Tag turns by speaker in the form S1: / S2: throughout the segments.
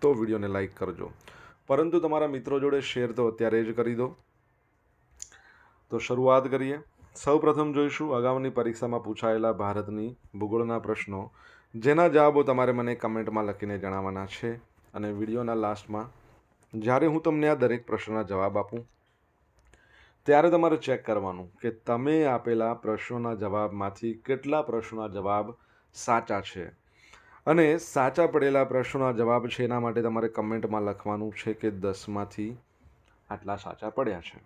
S1: તો વિડીયોને લાઈક કરજો. પરંતુ તમારા મિત્રો જોડે શેર તો અત્યારે જ કરી દો. તો શરૂઆત કરીએ. સૌપ્રથમ જોઈશું અગાઉની પરીક્ષામાં પૂછાયેલા ભારતની ભૂગોળના પ્રશ્નો. જેના જવાબો તમારે મને કમેન્ટમાં લખીને જણાવવાના છે અને વિડીયોના લાસ્ટમાં જ્યારે હું તમને આ દરેક પ્રશ્નના જવાબ આપું, ત્યારે તમારે ચેક કરવાનું કે તમે આપેલા પ્રશ્નોના જવાબમાંથી કેટલા પ્રશ્નોના જવાબ સાચા છે. અને સાચા પડેલા પ્રશ્નોના જવાબ છે એના માટે તમારે કમેન્ટમાં લખવાનું છે કે દસમાંથી આટલા સાચા પડ્યા છે.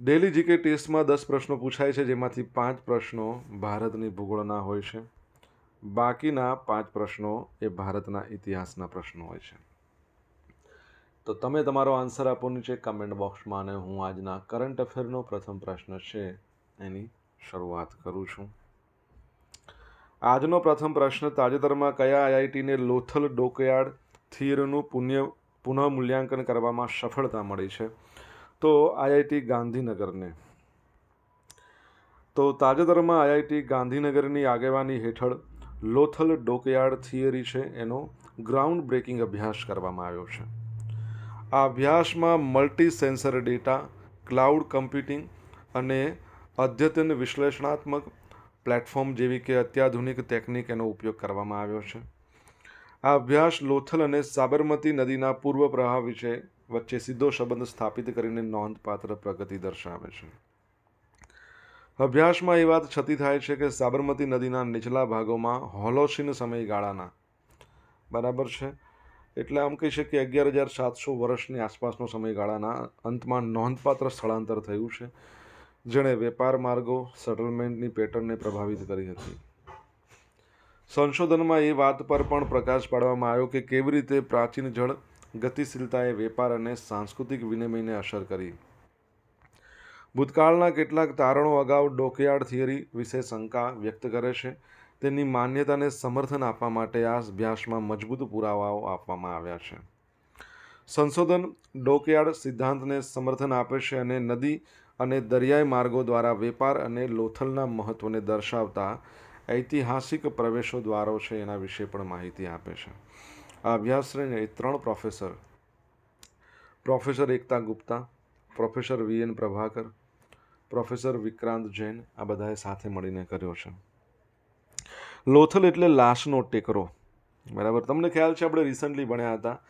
S1: ડેલી જીકે ટેસ્ટમાં દસ પ્રશ્નો પૂછાય છે, જેમાંથી પાંચ પ્રશ્નો ભારતની ભૂગોળના હોય છે. બાકીના પાંચ પ્રશ્નો એ ભારતના ઇતિહાસના પ્રશ્નો હોય છે. તો તમે તમારો આન્સર આપો નીચે કમેન્ટ બોક્સમાં અને હું આજના કરંટ અફેરનો પ્રથમ પ્રશ્ન છે એની શરૂઆત કરું છું. આજનો પ્રથમ પ્રશ્ન, તાજેતરમાં કયા આઈઆઈટીને લોથલ ડોકયાર્ડ થિયરનું પુણ્ય પુનઃ મૂલ્યાંકન કરવામાં સફળતા મળી છે? તો આઈઆઈટી ગાંધીનગરને. તો તાજેતરમાં આઈઆઈટી ગાંધીનગરની આગેવાની હેઠળ લોથલ ડોકયાર્ડ થિયરી છે, એનો ગ્રાઉન્ડ બ્રેકિંગ અભ્યાસ કરવામાં આવ્યો છે. આ અભ્યાસમાં multi sensor data, cloud computing અને અદ્યતન વિશ્લેષણાત્મક પ્લેટફોર્મ જેવી કે અત્યાધુનિક ટેકનિક એનો ઉપયોગ કરવામાં આવ્યો છે. આ અભ્યાસ લોથલ અને સાબરમતી નદીના પૂર્વ પ્રવાહ વિશે વચ્ચે સીધો સંબંધ સ્થાપિત કરીને નોંધપાત્ર પ્રગતિ દર્શાવે છે. અભ્યાસમાં એ વાત છતી થાય છે કે સાબરમતી નદીના નીચલા ભાગોમાં હોલોસીન સમયગાળાના, બરાબર છે? એટલે આમ કહી શકીએ અગિયાર હજાર સાતસો વર્ષની આસપાસનો સમયગાળાના અંતમાં નોંધપાત્ર સ્થળાંતર થયું છે. જેણે વેપાર માર્ગો સેટલમેન્ટની પેટર્નને પ્રભાવિત કરી હતી. સંશોધનમાં એ વાત પર પણ પ્રકાશ પાડવામાં આવ્યો કે કેવી રીતે પ્રાચીન જળ ગતિશીલતાએ વેપાર અને સાંસ્કૃતિક વિનિમયને અસર કરી. ભૂતકાળના કેટલાક તારણો અગાઉ ડોકયાર્ડ થિયરી વિશે શંકા વ્યક્ત કરે છે. તેની માન્યતાને સમર્થન આપવા માટે આ અભ્યાસમાં મજબૂત પુરાવાઓ આપવામાં આવ્યા છે. સંશોધન ડોકયાર્ડ સિદ્ધાંતને સમર્થન આપે છે અને નદી અને દરિયાઈ માર્ગો દ્વારા વેપાર અને લોથલના મહત્ત્વને દર્શાવતા ઐતિહાસિક પ્રવેશો દ્વારો છે એના વિશે પણ માહિતી આપે છે. આ અભ્યાસને ત્રણ professor. Professor Ekta Gupta, professor V N Prabhakar, professor Vikrant Jain આ બધાએ સાથે મળીને કર્યો છે. લોથલ એટલે લાશનો ટેકરો. બરાબર? તમને ખ્યાલ છે આપણે રિસન્ટલી ભણ્યા હતા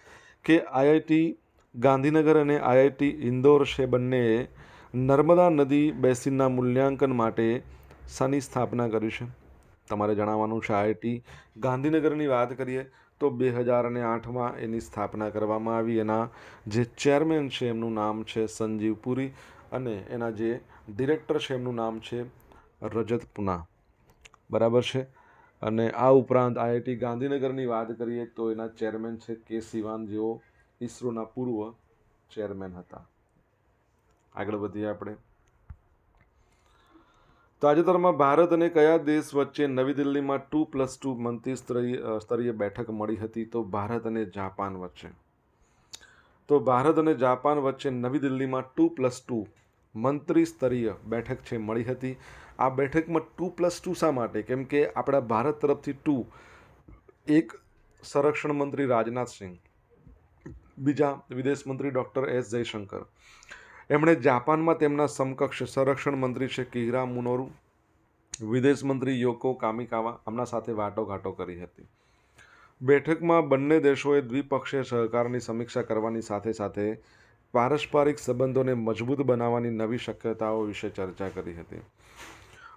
S1: કે આઈઆઈટી ગાંધીનગર અને આઈઆઈટી ઇન્દોર છે બંનેએ નર્મદા નદી બેસિનના મૂલ્યાંકન માટે શાની સ્થાપના કરી છે. તમારે જણાવવાનું છે આઈઆઈટી ગાંધીનગરની વાત કરીએ તો બે હજાર અને આઠમાં એની સ્થાપના કરવામાં આવી. એના જે ચેરમેન છે, એમનું નામ છે સંજીવ પુરી અને એના જે ડિરેક્ટર છે, એમનું નામ છે રજત પુના. બરાબર છે? અને આ ઉપરાંત આઈઆઈટી ગાંધીનગરની વાત કરીએ તો એના ચેરમેન છે કે સિવાન, જેઓ ઈસરોના પૂર્વ ચેરમેન હતા. આગળ વધીએ આપણે. તાજેતરમાં ભારત અને કયા દેશ વચ્ચે નવી દિલ્હીમાં ટુ પ્લસ ટુ મંત્રી સ્તરીય સ્તરીય બેઠક મળી હતી તો ભારત અને જાપાન વચ્ચે? તો ભારત અને જાપાન વચ્ચે નવી દિલ્હીમાં ટુ પ્લસ ટુ મંત્રી સ્તરીય બેઠક છે મળી હતી. આ બેઠકમાં ટુ પ્લસ ટુ શા માટે? કેમ કે આપણા ભારત તરફથી ટુ, એક સંરક્ષણ મંત્રી રાજનાથસિંહ, બીજા વિદેશ મંત્રી ડૉક્ટર એસ જયશંકર. એમણે જાપાનમાં તેમના સમકક્ષ સંરક્ષણ મંત્રી છે કિરા મુનોરુ, વિદેશ મંત્રી યોકો કામિકાવા આમના સાથે વાટોઘાટો કરી હતી. બેઠકમાં બંને દેશોએ દ્વિપક્ષીય સહકારની સમીક્ષા કરવાની સાથે સાથે પારસ્પરિક સંબંધોને મજબૂત બનાવવાની નવી શક્યતાઓ વિશે ચર્ચા કરી હતી.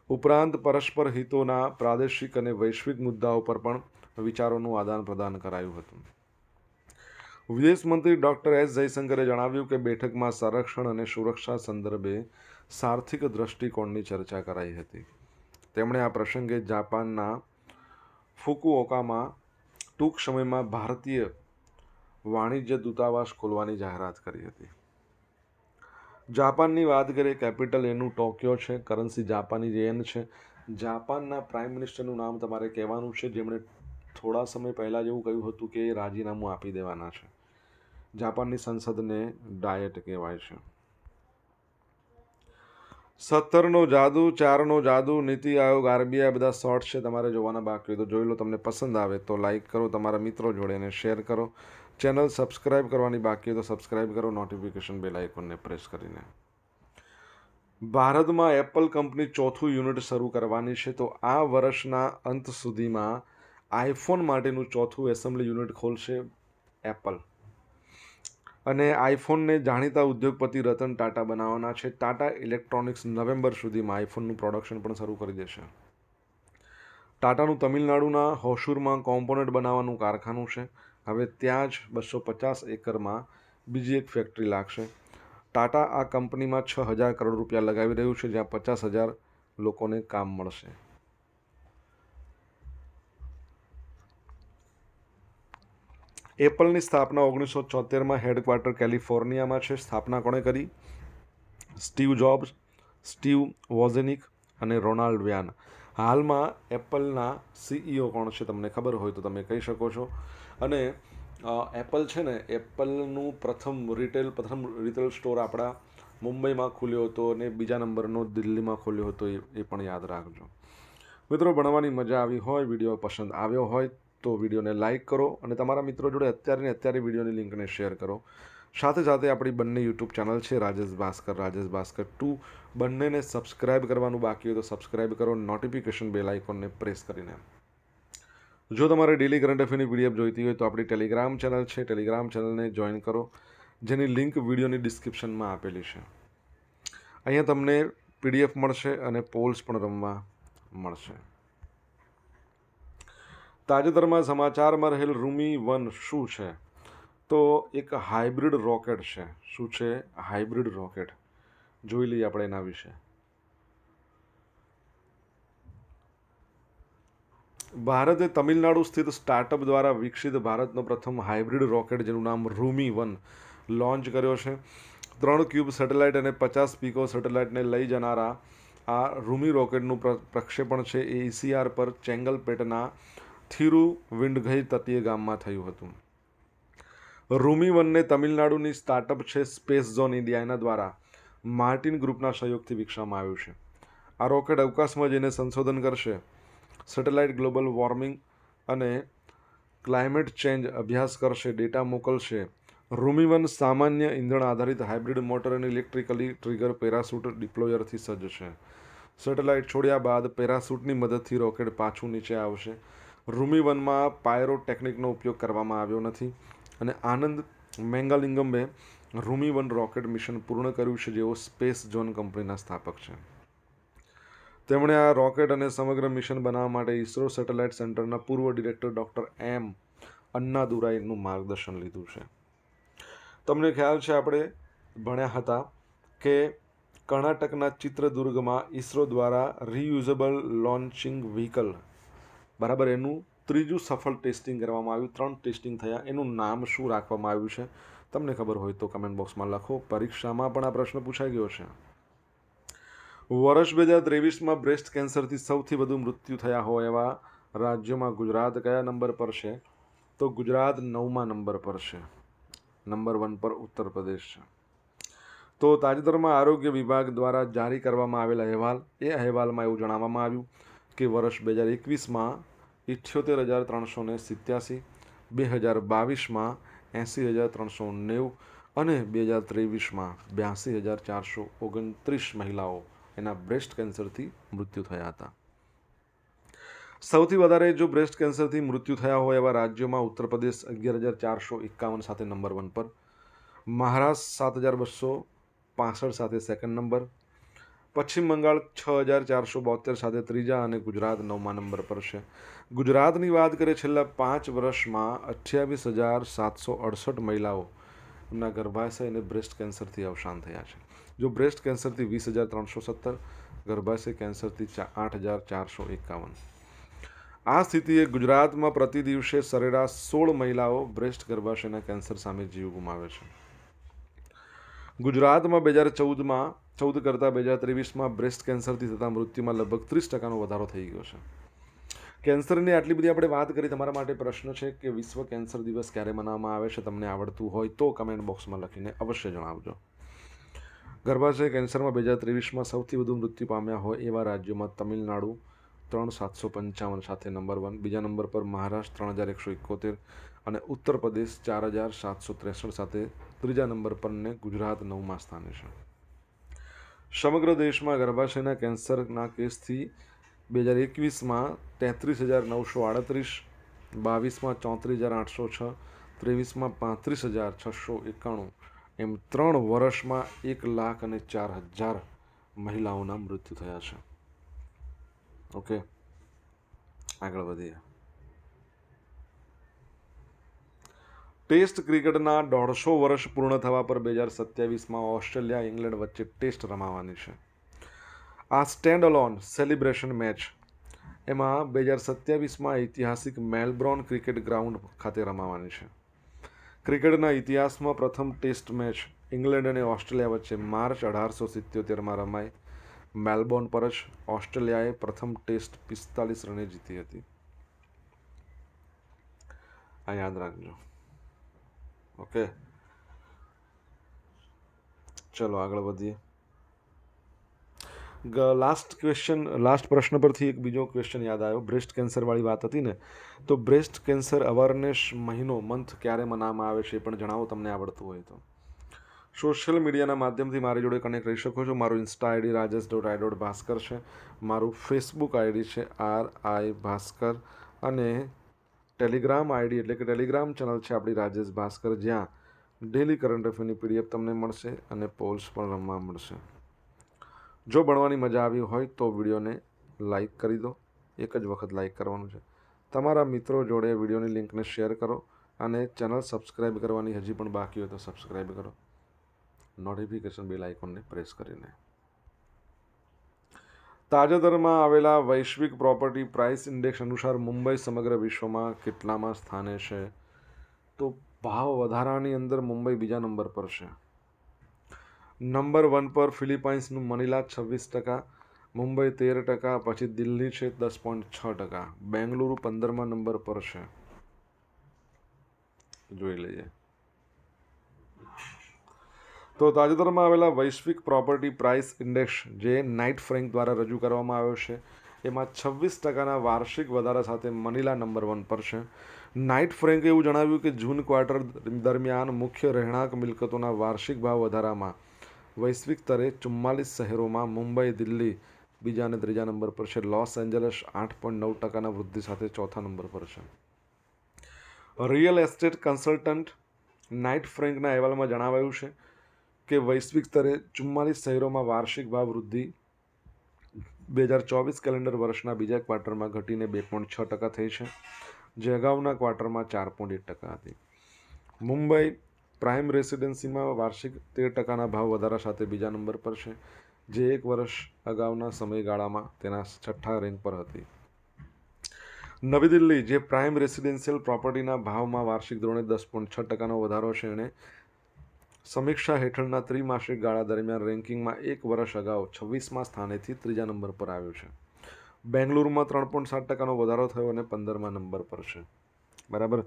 S1: ઉપરાંત પરસ્પર હિતોના પ્રાદેશિક અને વૈશ્વિક મુદ્દાઓ પર પણ વિચારોનું આદાન પ્રદાન કરાયું હતું. વિદેશ મંત્રી ડૉક્ટર એસ જયશંકરે જણાવ્યું કે બેઠકમાં સંરક્ષણ અને સુરક્ષા સંદર્ભે સાર્થિક દ્રષ્ટિકોણની ચર્ચા કરાઈ હતી. તેમણે આ પ્રસંગે જાપાનના ફુકુઓકામાં ટૂંક સમયમાં ભારતીય વાણિજ્ય દૂતાવાસ ખોલવાની જાહેરાત કરી હતી. જાપાનની વાત કરીએ, કેપિટલ એનું ટોક્યો છે, કરન્સી જાપાની યેન છે. જાપાનના પ્રાઇમ મિનિસ્ટરનું નામ તમારે કહેવાનું છે, જેમણે થોડા સમય પહેલાં જ એવું કહ્યું હતું કે રાજીનામું આપી દેવાના છે. જાપાનની સંસદને ડાયટ કહેવાય છે. સત્તરનો જાદુ, ચારનો જાદુ, નીતિ આયોગ, આરબીઆઈ બધા શોર્ટ્સ છે, તમારે જોવાના બાકી તો જોઈ લો, તમને પસંદ આવે તો લાઇક કરો, તમારા મિત્રો જોડે અને શેર કરો. ચેનલ સબસ્ક્રાઇબ કરવાની બાકી તો સબસ્ક્રાઇબ કરો, નોટિફિકેશન બેલ આઇકોનને પ્રેસ કરીને. ભારતમાં એપલ કંપની ચોથું યુનિટ શરૂ કરવાની છે, તો આ વર્ષના અંત સુધીમાં આઈફોન માટેનું ચોથું એસેમ્બલી યુનિટ ખોલશે એપલ. અને આઈફોનને જાણીતા ઉદ્યોગપતિ રતન ટાટા બનાવવાના છે. ટાટા ઇલેક્ટ્રોનિક્સ નવેમ્બર સુધીમાં આઈફોનનું પ્રોડક્શન પણ શરૂ કરી દેશે. ટાટાનું તમિલનાડુના હોશુરમાં કોમ્પોનન્ટ બનાવવાનું કારખાનું છે. હવે ત્યાં જ બસો પચાસ એકરમાં બીજી એક ફેક્ટરી લાગશે. ટાટા આ કંપનીમાં છ હજાર કરોડ રૂપિયા લગાવી રહ્યું છે, જ્યાં પચાસ હજાર લોકોને કામ મળશે. એપલની સ્થાપના ઓગણીસો છોતેરમાં હેડક્વાર્ટર કેલિફોર્નિયામાં છે. સ્થાપના કોણે કરી? સ્ટીવ જોબ્સ, સ્ટીવ વોઝેનિક અને રોનાલ્ડ વ્યાન. હાલમાં એપલના સીઈઓ કોણ છે તમને ખબર હોય તો તમે કહી શકો છો. અને એપલ છે ને, એપલનું પ્રથમ રિટેલ પ્રથમ રિટેલ સ્ટોર આપણા મુંબઈમાં ખુલ્યો હતો અને બીજા નંબરનો દિલ્હીમાં ખોલ્યો હતો એ પણ યાદ રાખજો. મિત્રો, ભણવાની મજા આવી હોય, વીડિયો પસંદ આવ્યો હોય તો વિડીયોને લાઇક કરો અને તમારા મિત્રો જોડે અત્યારે ને અત્યારે વિડીયોની લિંકને શેર કરો. સાથે સાથે આપણી બંને યુટ્યુબ ચેનલ છે રાજેશ ભાસ્કર રાજેશ ભાસ્કર ટુ. બંનેને સબસ્ક્રાઇબ કરવાનું બાકી હોય તો સબસ્ક્રાઇબ કરો, નોટિફિકેશન બેલ આઇકોનને પ્રેસ કરીને. જો તમારે ડેલી કરંટ અફેરની પીડીએફ જોઈતી હોય તો આપણી ટેલિગ્રામ ચેનલ છે, ટેલિગ્રામ ચેનલને જોઈન કરો, જેની લિંક વિડીયોની ડિસ્ક્રિપ્શનમાં આપેલી છે. અહીંયા તમને પીડીએફ મળશે અને પોલ્સ પણ રમવા મળશે. તાજેતરમાં સમાચારમાં રહેલ રૂમી વન શું છે? તો એક હાઇબ્રિડ રોકેટ છે. શું છે? Hybrid rocket. જોઈ લઈએ આપણે એના વિશે. ભારતે તમિલનાડુ સ્થિત સ્ટાર્ટઅપ દ્વારા વિકસિત ભારતનો પ્રથમ હાઇબ્રિડ રોકેટ જેનું નામ રૂમી વન લોન્ચ કર્યો છે. ત્રણ ક્યુબ સેટેલાઇટ અને પચાસ પીકો સેટેલાઇટને લઈ જનારા આ રૂમી રોકેટનું પ્રક્ષેપણ છે. એ ઈસીઆર પર ચેંગલપેટના થિરુવિંડગઈ તટીય ગામમાં થયું હતું. રૂમી વનને તમિલનાડુની સ્ટાર્ટઅપ છે સ્પેસ ઝોન ઇન્ડિયાના દ્વારા માર્ટિન ગ્રુપના સહયોગથી વિકસાવવામાં આવ્યું છે. આ રોકેટ અવકાશમાં જઈને સંશોધન કરશે. સેટેલાઇટ ગ્લોબલ વોર્મિંગ અને ક્લાઇમેટ ચેન્જ અભ્યાસ કરશે, ડેટા મોકલશે. રૂમીવન સામાન્ય ઇંધણ આધારિત હાઇબ્રિડ મોટર અને ઇલેક્ટ્રિકલી ટ્રિગર પેરાસૂટ ડિપ્લોયરથી સજ્જ છે. સેટેલાઇટ છોડ્યા બાદ પેરાસૂટની મદદથી રોકેટ પાછું નીચે આવશે. રૂમી વનમાં પાયરો ટેકનિકનો ઉપયોગ કરવામાં આવ્યો નથી અને આનંદ મેંગાલિંગમે રૂમી વન રોકેટ મિશન પૂર્ણ કર્યું છે, જેઓ સ્પેસ ઝોન કંપનીના સ્થાપક છે. તેમણે આ રોકેટ અને સમગ્ર મિશન બનાવવા માટે ઇસરો સેટેલાઇટ સેન્ટરના પૂર્વ ડિરેક્ટર ડૉક્ટર એમ અન્નાદુરાઈનું માર્ગદર્શન લીધું છે. તમને ખ્યાલ છે, આપણે ભણ્યા હતા કે કર્ણાટકના ચિત્રદુર્ગમાં ઇસરો દ્વારા રિયુઝેબલ લોન્ચિંગ વ્હીકલ બરાબર, એનું ત્રીજું સફળ ટેસ્ટિંગ કરવામાં આવ્યું, ત્રણ ટેસ્ટિંગ થયા, એનું નામ શું રાખવામાં આવ્યું છે? તમને ખબર હોય તો કમેન્ટ બોક્સમાં લખો. પરીક્ષામાં પણ આ પ્રશ્ન પૂછાઈ ગયો છે. વર્ષ બે હજાર ત્રેવીસમાં બ્રેસ્ટ કેન્સરથી સૌથી વધુ મૃત્યુ થયા હોય એવા રાજ્યોમાં ગુજરાત કયા નંબર પર છે? તો ગુજરાત નવમા નંબર પર છે. નંબર વન પર ઉત્તર પ્રદેશ છે. તો તાજેતરમાં આરોગ્ય વિભાગ દ્વારા જારી કરવામાં આવેલા અહેવાલ, એ અહેવાલમાં એવું જણાવવામાં આવ્યું કે વર્ષ બે હજાર એકવીસમાં ઇઠ્યોતેર હજાર ત્રણસો ને સિત્યાસી, બે હજાર બાવીસમાં એંસી હજાર ત્રણસો નેવું અને બે હજાર ત્રેવીસમાં બ્યાસી હજાર ચારસો ઓગણત્રીસ મહિલાઓ એના બ્રેસ્ટ કેન્સરથી મૃત્યુ થયા હતા. સૌથી વધારે જો બ્રેસ્ટ કેન્સરથી મૃત્યુ થયા હોય એવા રાજ્યોમાં ઉત્તર પ્રદેશ અગિયાર હજાર ચારસો એકાવન સાથે નંબર વન પર, મહારાષ્ટ્ર સાત હજાર બસો પાસઠ સાથે સેકન્ડ નંબર પશ્ચિમ બંગાળ છ હજાર ચારસો બોતેર સાથે ત્રીજા અને ગુજરાત નવમા નંબર પર છે. ગુજરાતની વાત કરીએ છેલ્લા પાંચ વર્ષમાં અઠ્યાવીસ હજાર સાતસો અડસઠ મહિલાઓ એમના ગર્ભાશય અને બ્રેસ્ટ કેન્સરથી અવસાન થયા છે. જો બ્રેસ્ટ કેન્સરથી વીસ હજાર ત્રણસો સત્તર, ગર્ભાશય કેન્સરથી આઠ હજાર ચારસો એકાવન. આ સ્થિતિએ ગુજરાતમાં પ્રતિ દિવસે સરેરાશ સોળ મહિલાઓ બ્રેસ્ટ ગર્ભાશયના કેન્સર સામે જીવ ગુમાવે છે. ગુજરાતમાં બે હજાર ચૌદમાં ચૌદ કરતાં બે હજાર ત્રેવીસમાં બ્રેસ્ટ કેન્સરથી થતા મૃત્યુમાં લગભગ ત્રીસ ટકાનો વધારો થઈ ગયો છે. કેન્સરની આટલી બધી આપણે વાત કરી, તમારા માટે પ્રશ્ન છે કે વિશ્વ કેન્સર દિવસ ક્યારે મનાવવામાં આવે છે, તમને આવડતું હોય તો કમેન્ટ બોક્સમાં લખીને અવશ્ય જણાવજો. ગર્ભાશય કેન્સરમાં બે હજાર ત્રેવીસમાં સૌથી વધુ મૃત્યુ પામ્યા હોય એવા રાજ્યોમાં તમિલનાડુ ત્રણ સાતસો પંચાવન સાથે નંબર વન બીજા નંબર પર મહારાષ્ટ્ર ત્રણ હજાર એકસો એકોતેર અને ઉત્તર પ્રદેશ ચાર હજાર સાતસો ત્રેસઠ સાથે ત્રીજા નંબર પર ને ગુજરાત નવમા સ્થાને છે. સમગ્ર દેશમાં ગર્ભાશયના કેન્સરના કેસથી બે હજાર એકવીસમાં તેત્રીસ હજાર નવસો આડત્રીસ, બાવીસમાં ચોત્રીસ હજાર આઠસો છ, ત્રેવીસમાં પાંત્રીસ હજાર છસો એકાણું, એમ ત્રણ વર્ષમાં એક લાખ અને ચાર હજાર મહિલાઓના મૃત્યુ થયા છે. ઓકે. આગળ વધીએ. ટેસ્ટ ક્રિકેટના દોઢસો વર્ષ પૂર્ણ થવા પર બે હજાર સત્યાવીસમાં ઓસ્ટ્રેલિયા ઇંગ્લેન્ડ વચ્ચે ટેસ્ટ રમાવાની છે. આ સ્ટેન્ડ અલોન સેલિબ્રેશન મેચ એમાં બે હજાર સત્યાવીસમાં ઐતિહાસિક મેલબ્રોન ક્રિકેટ ગ્રાઉન્ડ ખાતે રમાવાની છે. ક્રિકેટના ઇતિહાસમાં પ્રથમ ટેસ્ટ મેચ ઇંગ્લેન્ડ અને ઓસ્ટ્રેલિયા વચ્ચે માર્ચ અઢારસો સિત્યોતેરમાં રમાઈ. મેલબોર્ન પર જ ઓસ્ટ્રેલિયાએ પ્રથમ ટેસ્ટ પિસ્તાલીસ રને જીતી હતી. આ યાદ રાખજો. ઓકે. ચલો, આગળ વધીએ. લાસ્ટ ક્વેશ્ચન લાસ્ટ પ્રશ્ન પરથી એક બીજો ક્વેશ્ચન યાદ આવ્યો. બ્રેસ્ટ કેન્સરવાળી વાત હતી ને, તો બ્રેસ્ટ કેન્સર અવેરનેસ મહિનો મંથ ક્યારે મનાવવામાં આવે છે એ પણ જણાવો, તમને આવડતું હોય તો. સોશિયલ મીડિયાના માધ્યમથી મારી જોડે કનેક્ટ રહી શકો છો. મારું insta ID Rajesh dot I dot Bhaskar છે. મારું ફેસબુક આઈડી છે આર આઈ ભાસ્કર અને ટેલિગ્રામ આઈડી એટલે કે ટેલિગ્રામ ચેનલ છે આપણી રાજેશ ભાસ્કર, જ્યાં ડેલી કરંટ અફેરની પીડીએફ તમને મળશે અને પોલ્સ પણ રમવા મળશે. જો ભણવાની મજા આવી હોય તો વિડીયોને લાઇક કરી દો. એક જ વખત લાઇક કરવાનું છે. તમારા મિત્રો જોડે વિડીયોની લિંકને શેર કરો અને ચેનલ સબસ્ક્રાઈબ કરવાની હજી પણ બાકી હોય તો સબસ્ક્રાઈબ કરો. નોટિફિકેશન બેલ આઇકોનને પ્રેસ કરીને. તાજેતરમાં આવેલા વૈશ્વિક પ્રોપર્ટી પ્રાઇસ ઇન્ડેક્સ અનુસાર મુંબઈ સમગ્ર વિશ્વમાં કેટલામાં સ્થાને છે? તો ભાવ વધારાની અંદર મુંબઈ બીજા નંબર પર છે. નંબર વન પર ફિલિપાઇન્સનું મનીલા છવ્વીસ ટકા, મુંબઈ તેર ટકા, પછી દિલ્હી છે દસ પોઈન્ટ છ ટકા. બેંગલુરુ પંદરમા નંબર પર છે. જોઈ લઈએ. તો તાજેતરમાં આવેલા વૈશ્વિક પ્રોપર્ટી પ્રાઇસ ઇન્ડેક્સ જે નાઇટ ફ્રેન્ક દ્વારા રજૂ કરવામાં આવ્યો છે, એમાં છવ્વીસ ટકાના વાર્ષિક વધારા સાથે મનીલા નંબર વન પર છે. નાઇટ ફ્રેન્કે એવું જણાવ્યું કે જૂન ક્વાર્ટર દરમિયાન મુખ્ય રહેણાંક મિલકતોના વાર્ષિક ભાવ વધારામાં વૈશ્વિક સ્તરે ચુમ્માલીસ શહેરોમાં મુંબઈ, દિલ્હી, બીજા અને ત્રીજા નંબર પર છે. લોસ એન્જલસ આઠ પોઈન્ટ નવ ટકાના વૃદ્ધિ સાથે ચોથા નંબર પર છે. રિયલ એસ્ટેટ કન્સલ્ટન્ટ નાઇટ ફ્રેન્કના અહેવાલમાં જણાવાયું છે કે વૈશ્વિક સ્તરે ચુમ્માલીસ શહેરોમાં વાર્ષિક ભાવ વૃદ્ધિ બે હજાર ચોવીસ કેલેન્ડર વર્ષના બીજા ક્વાર્ટરમાં ઘટીને બે પોઈન્ટ છ ટકા થઈ છે. જે અગાઉના ક્વાર્ટરમાં ચાર પોઈન્ટ એક ટકા હતી. મુંબઈ પ્રાઇમ રેસિડેન્સીમાં વાર્ષિક તેર ટકાના ભાવ વધારા સાથે બીજા નંબર પર છે, જે એક વર્ષ અગાઉના સમયગાળામાં તેના છઠ્ઠા રેન્ક પર હતી. નવી દિલ્હી, જે પ્રાઇમ રેસિડેન્શિયલ પ્રોપર્ટીના ભાવમાં વાર્ષિક ધોરણે દસ પોઈન્ટ છ ટકાનો વધારો છે, એણે સમીક્ષા હેઠળના ત્રિમાસિક ગાળા દરમિયાન રેન્કિંગમાં એક વર્ષ અગાઉ છવ્વીસમાં સ્થાનેથી ત્રીજા નંબર પર આવ્યું છે. બેંગ્લુરુમાં ત્રણ પોઈન્ટ સાત ટકાનો વધારો થયો અને પંદરમા નંબર પર છે. બરાબર?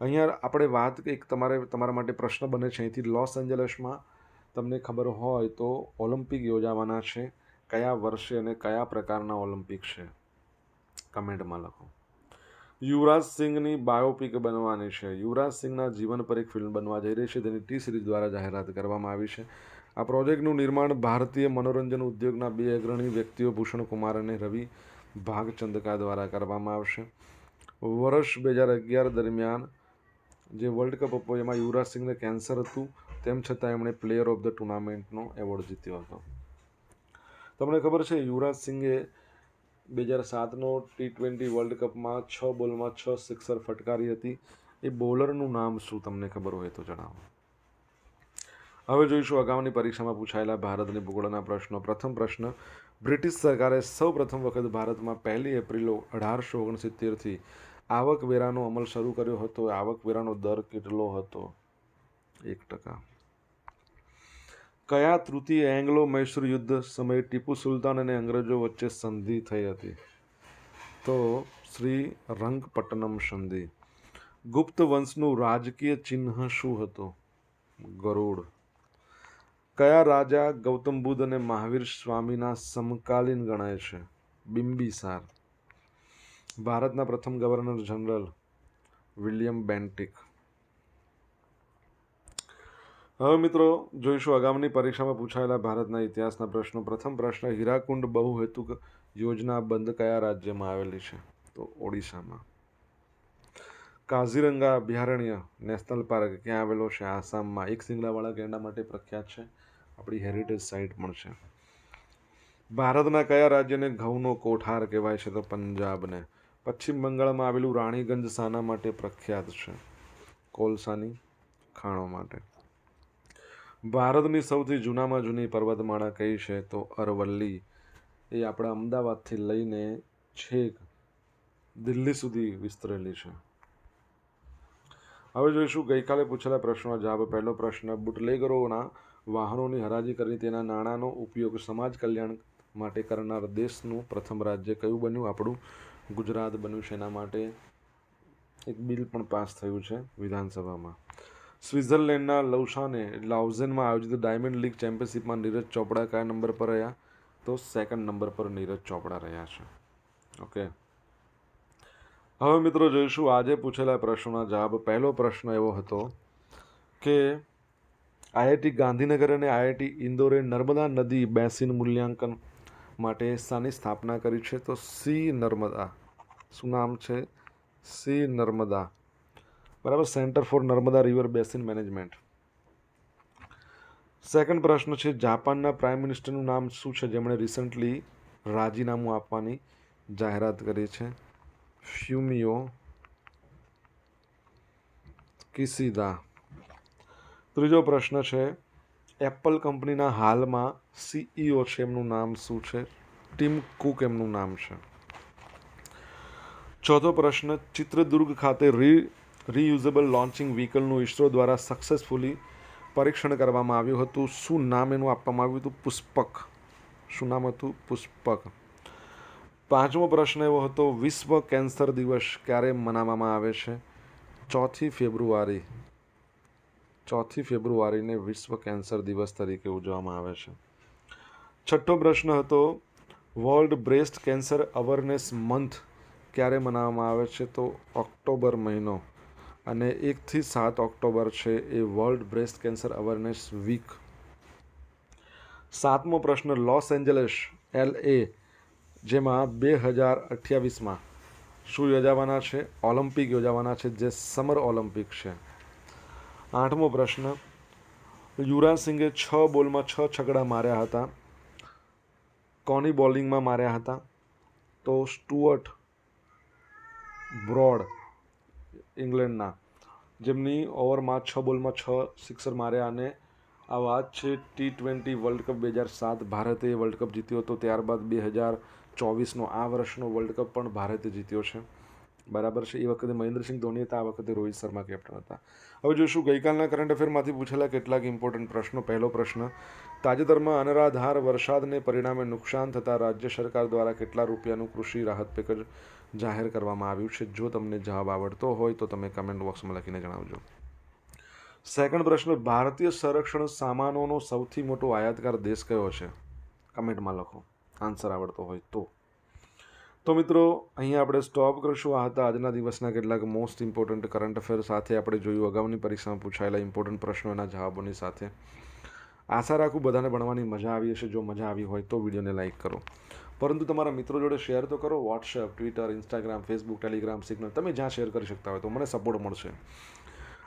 S1: અહીંયા આપણે વાત એક તમારે, તમારા માટે પ્રશ્ન બને છે. અહીંથી લોસ એન્જલસમાં તમને ખબર હોય તો ઓલિમ્પિક યોજાવાના છે. કયા વર્ષે અને કયા પ્રકારના ઓલિમ્પિક છે? કમેન્ટમાં લખો. યુવરાજ સિંઘની બાયોપિક બનવાની છે. યુવરાજ સિંઘના જીવન પર એક ફિલ્મ બનવા જઈ રહી છે. તેની ટી સિરીઝ દ્વારા જાહેરાત કરવામાં આવી છે. આ પ્રોજેક્ટનું નિર્માણ ભારતીય મનોરંજન ઉદ્યોગના બે અગ્રણી વ્યક્તિઓ ભૂષણ કુમાર અને રવિ ભાગચંદકા દ્વારા કરવામાં આવશે. વર્ષ બે હજાર અગિયાર દરમિયાન જે વર્લ્ડ કપ હતો, એમાં યુવરાજ સિંહને કેન્સર હતું. તેમ છતાં એમણે પ્લેયર ઓફ ધ ટુર્નામેન્ટનો એવોર્ડ જીત્યો હતો. તમને ખબર છે, યુવરાજ સિંઘે બે હજાર સાતનો ટી ટ્વેન્ટી વર્લ્ડ કપમાં છ બોલમાં છ સિક્સર ફટકારી હતી. એ બોલરનું નામ શું તમને ખબર હોય તો જણાવો. હવે જોઈશું અગાઉની પરીક્ષામાં પૂછાયેલા ભારતની ભૂગોળના પ્રશ્નો. પ્રથમ પ્રશ્ન, બ્રિટિશ સરકારે સૌ પ્રથમ વખત ભારતમાં પહેલી એપ્રિલ અઢારસો ઓગણસિત્તેરથી આવકવેરાનો અમલ શરૂ કર્યો હતો. આવકવેરાનો દર કેટલો હતો? એક ટકા. કયા તૃતીય એંગ્લો મૈસૂર યુદ્ધ સમયે ટીપુ સુલતાન અને અંગ્રેજો વચ્ચે સંધિ થઈ હતી? તો શ્રી રંગપટ્ટનમ સંધિ. ગુપ્ત વંશનું રાજકીય ચિહ્ન શું હતું? ગરુડ. કયા રાજા ગૌતમ બુદ્ધ અને મહાવીર સ્વામીના સમકાલીન ગણાય છે? બિંબિસાર. ભારતના પ્રથમ ગવર્નર જનરલ વિલિયમ બેન્ટિક. હવે મિત્રો, જોઈશું આગામની પરીક્ષામાં પૂછાયેલા ભારતના ઇતિહાસના પ્રશ્નો. પ્રથમ પ્રશ્ન, હીરાકુંડ બહુહેતુક યોજના બંધ કયા રાજ્યમાં આવેલી છે? તો ઓડિશામાં. કાઝીરંગા અભયારણ્ય નેશનલ પાર્ક ક્યાં આવેલો છે? આસામમાં. એક સિંગલાવાળા ગેંડા માટે પ્રખ્યાત છે. આપણી હેરિટેજ સાઇટ પણ છે. ભારતના કયા રાજ્યને ઘઉંનો કોઠાર કહેવાય છે? તો પંજાબને. પશ્ચિમ બંગાળમાં આવેલું રાણીગંજ સાના માટે પ્રખ્યાત છે. કોલસાની ખાણો માટે. ભારતની સૌથી જૂનામાં જૂની પર્વતમાળા કઈ છે તો અરવલ્લી. એ આપણા અમદાવાદથી લઈને છેક દિલ્હી સુધી વિસ્તરેલી છે. હવે જોઈશું ગઈકાલે પૂછેલા પ્રશ્નનો જવાબ. પહેલો પ્રશ્ન, બુટલેગરોના વાહનોની હરાજી કરી તેના નાણાંનો ઉપયોગ સમાજ કલ્યાણ માટે કરનાર દેશનું પ્રથમ રાજ્ય કયું બન્યું? આપણું ગુજરાત બન્યું છે એના માટે? એક બિલ પણ પાસ થયું છે વિધાનસભામાં. સ્વિટ્ઝરલેન્ડના લૌશાને લાઉઝેનમાં આયોજિત ડાયમંડ લીગ ચેમ્પિયનશિપમાં નીરજ ચોપડા કયા નંબર પર રહ્યા? તો સેકન્ડ નંબર પર નીરજ ચોપડા રહ્યા છે. ઓકે. હવે મિત્રો જોઈશું આજે પૂછેલા પ્રશ્નોના જવાબ. પહેલો પ્રશ્ન એવો હતો કે આઈઆઈટી ગાંધીનગર અને આઈઆઈટી ઇન્દોરે નર્મદા નદી બેસીન મૂલ્યાંકન માટે શાની સ્થાપના કરી છે. તો સી નર્મદા. શું નામ છે? સી નર્મદા. બરાબર? Centre for Narmada river basin management second પ્રશ્ન છે, જાપાનના પ્રાઇમ મિનિસ્ટરનું નામ શું છે? જેમણે રિસન્ટલી રાજીનામું આપવાની જાહેરાત કરી છે. ફ્યુમિયો કિસીદા ત્રીજો પ્રશ્ન છે એપલ કંપનીના હાલમાં સીઈઓ છે, એમનું નામ શું છે? ટીમ કુક એમનું નામ છે. ચોથો પ્રશ્ન, ચિત્રદુર્ગ ખાતે રી રીયુઝેબલ લોન્ચિંગ વ્હીકલનું ઇસરો દ્વારા સક્સેસફુલી પરીક્ષણ કરવામાં આવ્યું હતું. શું નામ એનું આપવામાં આવ્યું હતું? પુષ્પક. શું નામ હતું? પુષ્પક. પાંચમો પ્રશ્ન એવો હતો, વિશ્વ કેન્સર દિવસ ક્યારે મનાવવામાં આવે છે? ચોથી ફેબ્રુઆરી. ચોથી ફેબ્રુઆરીને વિશ્વ કેન્સર દિવસ તરીકે ઉજવવામાં આવે છે. છઠ્ઠો પ્રશ્ન હતો world breast cancer awareness month ક્યારે મનાવવામાં આવે છે? તો ઓક્ટોબર મહિનો. અને એકથી સાત ઓક્ટોબર છે એ world breast cancer awareness week સાતમો પ્રશ્ન લોસ એન્જલસ એલ એ જેમાં બે હજાર અઠ્યાવીસમાં શું યોજાવાના છે? ઓલિમ્પિક યોજાવાના છે, જે સમર ઓલિમ્પિક છે. આઠમો પ્રશ્ન, યુવરાજ સિંઘે છ બોલમાં છ છગડા માર્યા હતા. કોની બોલિંગમાં માર્યા હતા? તો સ્ટુઅર્ટ બ્રોડ ઇંગ્લેન્ડના. જેમની ઓવરમાં છ બોલમાં છ સિક્સર માર્યા અને આ વાત છે ટી ટ્વેન્ટી વર્લ્ડ કપ બે હજાર સાત ભારતે વર્લ્ડ કપ જીત્યો હતો. ત્યારબાદ બે હજાર ચોવીસનો આ વર્ષનો વર્લ્ડ કપ પણ ભારતે જીત્યો છે. બરાબર છે. એ વખતે મહેન્દ્રસિંહ ધોની હતા આ વખતે રોહિત શર્મા કેપ્ટન હતા. હવે જોઈશું, ગઈકાલના કરંટ અફેરમાંથી પૂછેલા કેટલાક ઇમ્પોર્ટન્ટ પ્રશ્નો. પહેલો પ્રશ્ન, તાજેતરમાં અનરાધાર વરસાદને પરિણામે નુકસાન થતાં રાજ્ય સરકાર દ્વારા કેટલા રૂપિયાનું કૃષિ રાહત પેકેજ જાહેર કરવામાં આવ્યું છે. જો તમને જવાબ આવડતો હોય તો તમે કમેન્ટ બોક્સમાં લખીને જણાવજો. સેકન્ડ પ્રશ્ન, ભારતીય સંરક્ષણ સામાનોનો સૌથી મોટો આયાતકાર દેશ કયો છે? કમેન્ટમાં લખો. આન્સર આવડતો હોય તો. તો મિત્રો, અહીંયા આપણે સ્ટોપ કરીશું. આ હતા આજના દિવસના કેટલાક મોસ્ટ ઇમ્પોર્ટન્ટ કરંટ અફેર સાથે આપણે જોયું. અગાઉની પરીક્ષામાં પૂછાયેલા ઇમ્પોર્ટન્ટ પ્રશ્નોના જવાબોની સાથે. આશા રાખું બધાને ભણવાની મજા આવી હશે. જો મજા આવી હોય તો વિડીયોને લાઇક કરો. પરંતુ તમારા મિત્રો જોડે શેર તો કરો. WhatsApp Twitter Instagram Facebook Telegram Signal તમે જ્યાં શેર કરી શકતા હોય તો મને સપોર્ટ મળશે.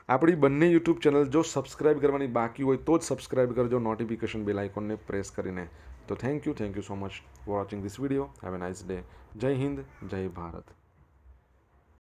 S1: આપણી બંને યુટ્યુબ ચેનલ જો સબસ્ક્રાઇબ કરવાની બાકી હોય તો જ સબસ્ક્રાઇબ કરજો. નોટિફિકેશન બેલ આઇકોનને પ્રેસ કરીને. તો thank you thank you so much watching this video have a nice day Jai Hind, Jai Bharat.